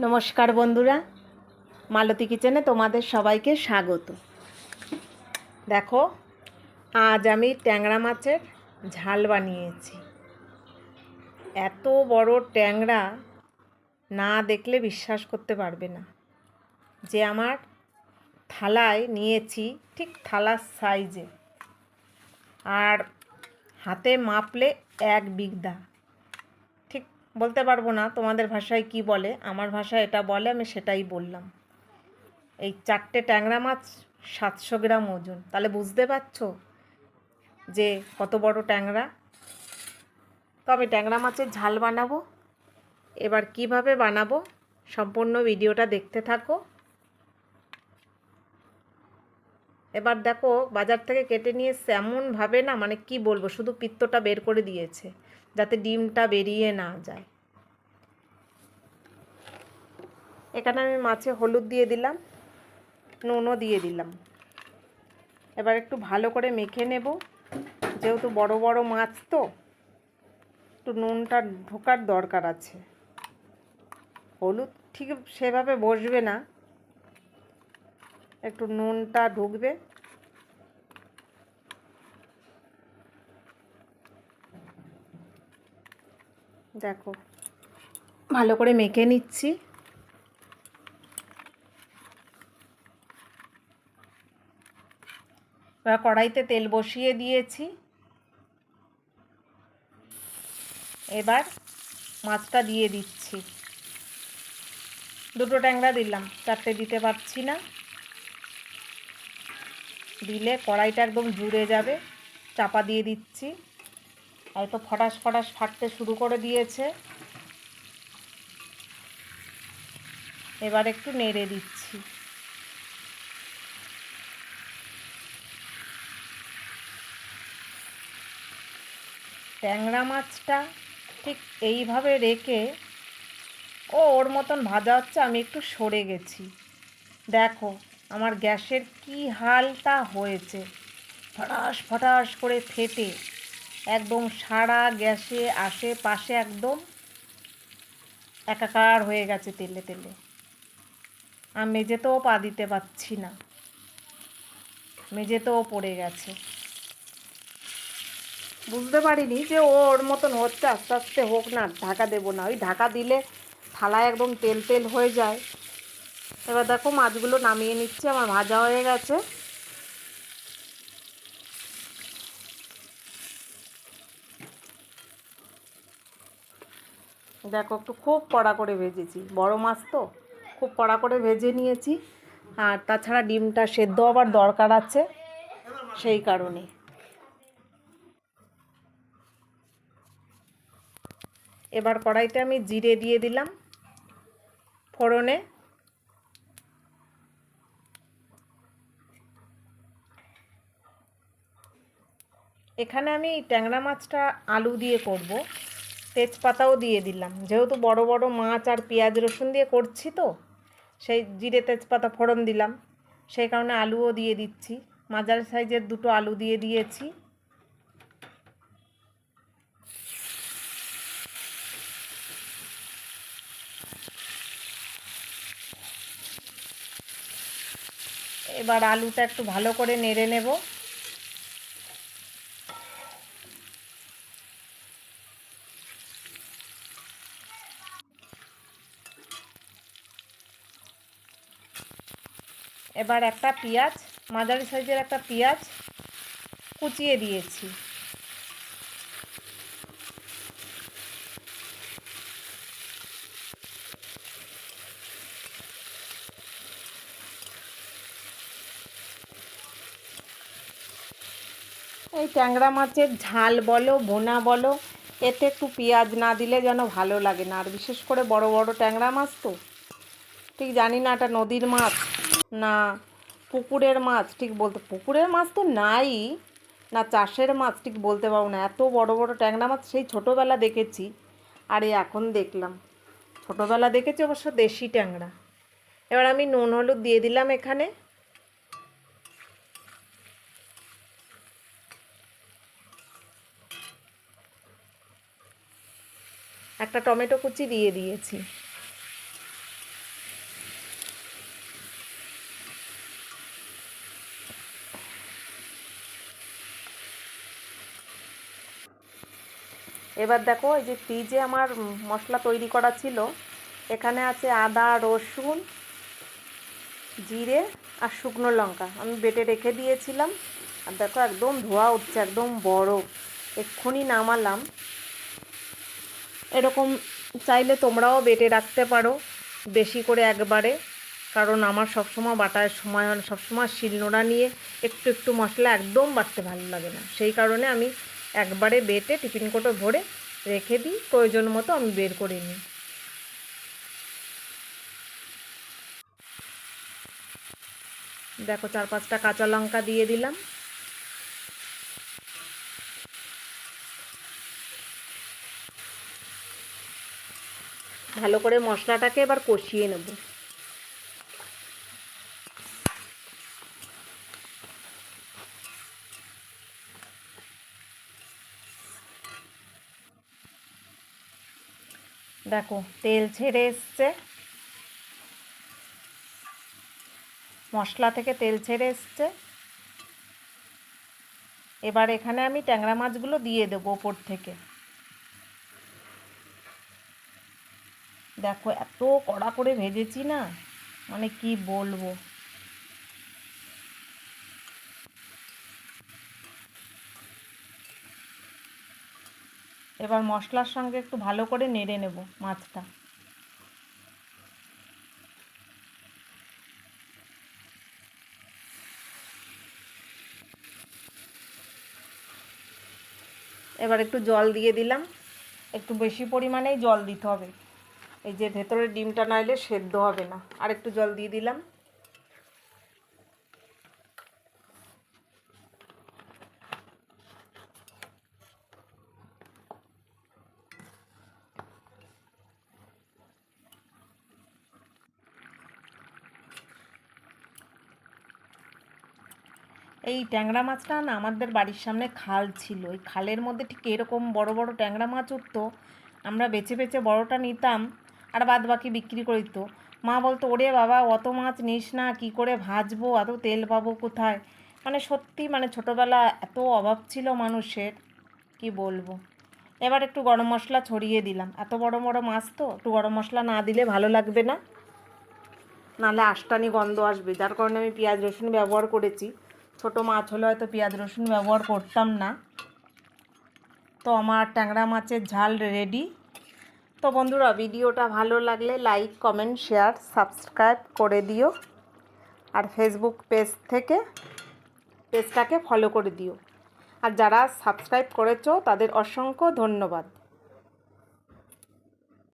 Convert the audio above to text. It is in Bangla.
নমস্কার বন্ধুরা, মালতী কিচেনে তোমাদের সবাইকে স্বাগত। দেখো, আজ আমি ট্যাংরা মাছের ঝাল বানিয়েছি। এত বড় ট্যাংরা না দেখলে বিশ্বাস করতে পারবে না। যে আমার থালায় নিয়েছি ঠিক থালার সাইজে। আর হাতে মাপলে এক ঠিক বলতে পারব না তোমাদের ভাষায় কি বলে। আমার ভাষায় এটা বলে, আমি সেটাই বললাম। এই চারটে ট্যাংরা মাছ সাতশো গ্রাম ওজন। তাহলে বুঝতে পারছ যে কত বড় ট্যাংরা? তো আমি ট্যাংরা মাছের ঝাল বানাবো। এবার কীভাবে বানাবো সম্পূর্ণ ভিডিওটা দেখতে থাকো। এবার দেখো বাজার থেকে কেটে নিয়ে এমনভাবে না মানে কি বলব, শুধু পিত্তটা বের করে দিয়েছে। যাতে ডিমটা বেরিয়ে না যায়। এখানে আমি মাছে হলুদ দিয়ে দিলাম, নুনও দিয়ে দিলাম। এবার একটু ভালো করে মেখে নেব। যেহেতু বড় বড় মাছ তো, একটু নুনটা ঢোকার দরকার আছে। হলুদ ঠিক সেভাবে বসবে না। একটু নুনটা ঢুকবে। দেখো। ভালো করে মেখে নিচ্ছি। এবার কড়াইতে তেল বসিয়ে দিয়েছি। এবার মাছটা দিয়ে দিচ্ছি। দুটো ট্যাংরা দিলাম, চারটে দিতে পারছি না। দিলে কড়াইটা একদম জুড়ে যাবে, চাপা দিয়ে দিচ্ছি। আর তো ফটাস ফটাস ফাটতে শুরু করে দিয়েছে। এবার একটু নেড়ে দিচ্ছি। ট্যাংরা মাছটা ঠিক এইভাবে রেখে ও ওর মতন ভাজা হচ্ছে, আমি একটু সরে গেছি। দেখো, আমার গ্যাসের কি হালটা হয়েছে। ফটাস ফটাস করে ফেটে একদম সারা গ্যাসে আশেপাশে একদম একাকার হয়ে গেছে তেলে তেলে। আর মেঝেতেও পা দিতে পারছি না। মেঝেতেও পড়ে গেছে। বুঝতে পারিনি যে ওর মতন হচ্ছে, আস্তে আস্তে হোক না, ঢাকা দেবো না। ওই ঢাকা দিলে থালায় একদম তেল তেল হয়ে যায়। এবার দেখো মাছগুলো নামিয়ে নিচ্ছে, আমার ভাজা হয়ে গেছে। দেখো, একটু খুব কড়া করে ভেজেছি। বড় মাছ তো, খুব কড়া করে ভেজে নিয়েছি। আর তাছাড়া ডিমটা সেদ্ধ আবার দরকার আছে, সেই কারণে। এবার কড়াইতে আমি জিরে দিয়ে দিলাম ফোড়নে। এখানে আমি ট্যাংরা মাছটা আলু দিয়ে করব। তেজপাতাও দিয়ে দিলাম। যেহেতু বড় বড় মাছ আর পেঁয়াজ রসুন দিয়ে করছি তো, সেই জিরে তেজপাতা ফোড়ন দিলাম। সেই কারণে আলুও দিয়ে দিচ্ছি। মাঝারি সাইজের দুটো আলু দিয়ে দিয়েছি। এবার আলুটা একটু ভালো করে নেড়ে নেব। এবার একটা পেঁয়াজ, মাঝারি সাইজের একটা পেঁয়াজ কুচিয়ে দিয়েছি। এই ট্যাংরা মাছের ঝাল বলো, বোনা বলো, এতে একটু পেঁয়াজ না দিলে যেন ভালো লাগে না। আর বিশেষ করে বড় বড় ট্যাংরা মাছ তো। ঠিক জানি না এটা নদীর মাছ। না, পুকুরের মাছ, ঠিক বলতে, পুকুরের মাছ তো নাই। না, চাষের মাছ, ঠিক বলতে পারব না। এত বড় বড় ট্যাংরা মাছ সেই ছোটোবেলা দেখেছি। আর, এখন দেখলাম। ছোটোবেলা দেখেছি অবশ্য দেশি ট্যাংরা। এবার আমি নুন, হলুদ দিয়ে দিলাম এখানে। একটা টমেটো কুচি দিয়ে দিয়েছি। এবার দেখো, এই যে ফ্রিজে আমার মশলা তৈরি করা ছিল, এখানে আছে আদা, রসুন, জিরে আর শুকনো লঙ্কা। আমি বেটে রেখে দিয়েছিলাম। আর দেখো, একদম ধোয়া উঠছে, একদম বড়। এক্ষুনি নামালাম। এরকম চাইলে তোমরাও বেটে রাখতে পারো, বেশি করে একবারে। কারণ আমার সবসময় বাটার সময় হয় সবসময় শিলনোড়া নিয়ে একটু একটু মশলা একদম বাটতে ভালো লাগে না। সেই কারণে আমি একবারে বেটে টিফিন কোটো ভরে রেখে দিই, প্রয়োজন মতো আমি বের করে নিই। দেখো চার পাঁচটা কাঁচা লঙ্কা দিয়ে দিলাম। ভালো করে মশলাটাকে এবার কষিয়ে নেব। দেখো, তেল ছেড়ে এসছে। মশলা থেকে তেল ছেড়ে এসছে। এবার এখানে আমি ট্যাংরা মাছগুলো দিয়ে দেবো ওপর থেকে। দেখো, এত কড়া করে ভেজেছি না? মানে কি বলব? এবার মশলার সঙ্গে একটু ভালো করে নেড়ে নেব মাছটা। এবার একটু জল দিয়ে দিলাম। একটু বেশি পরিমাণেই জল দিতে হবে। এই যে ভেতরের ডিমটা নাইলে সেদ্ধ হবে না। আর একটু জল দিয়ে দিলাম। এই ট্যাংরা মাছটা না আমাদের বাড়ির সামনে খাল ছিল। ওই খালের মধ্যে ঠিক এরকম বড় বড় ট্যাংরা মাছ উঠতো। আমরা বেছে বেছে বড়টা নিতাম আর বাদ বাকি বিক্রি করে দিত মা বলতো, ওরে বাবা, অত মাছ নিস না, কি করে ভাজবো? এত তেল পাবো কোথায়? মানে সত্যি মানে ছোটোবেলা এত অভাব ছিল মানুষের, কি বলব? এবার একটু গরম মশলা ছড়িয়ে দিলাম। এত বড় বড় মাছ তো, একটু গরম মশলা না দিলে ভালো লাগবে না। নাহলে আষ্টানি গন্ধ আসবে। যার কারণে আমি পেঁয়াজ রসুন ব্যবহার করেছি। ছোট মাছ হলে হয়তো পেঁয়াজ রসুন ব্যবহার করতাম না। তো আমার ট্যাংরা মাছের ঝাল রেডি তো বন্ধুরা, ভিডিওটা ভালো লাগলে লাইক কমেন্ট শেয়ার সাবস্ক্রাইব করে দিও। আর ফেসবুক পেজ থেকে পেজটাকে ফলো করে দিও। আর যারা সাবস্ক্রাইব করেছ, তাদের অসংখ্য ধন্যবাদ।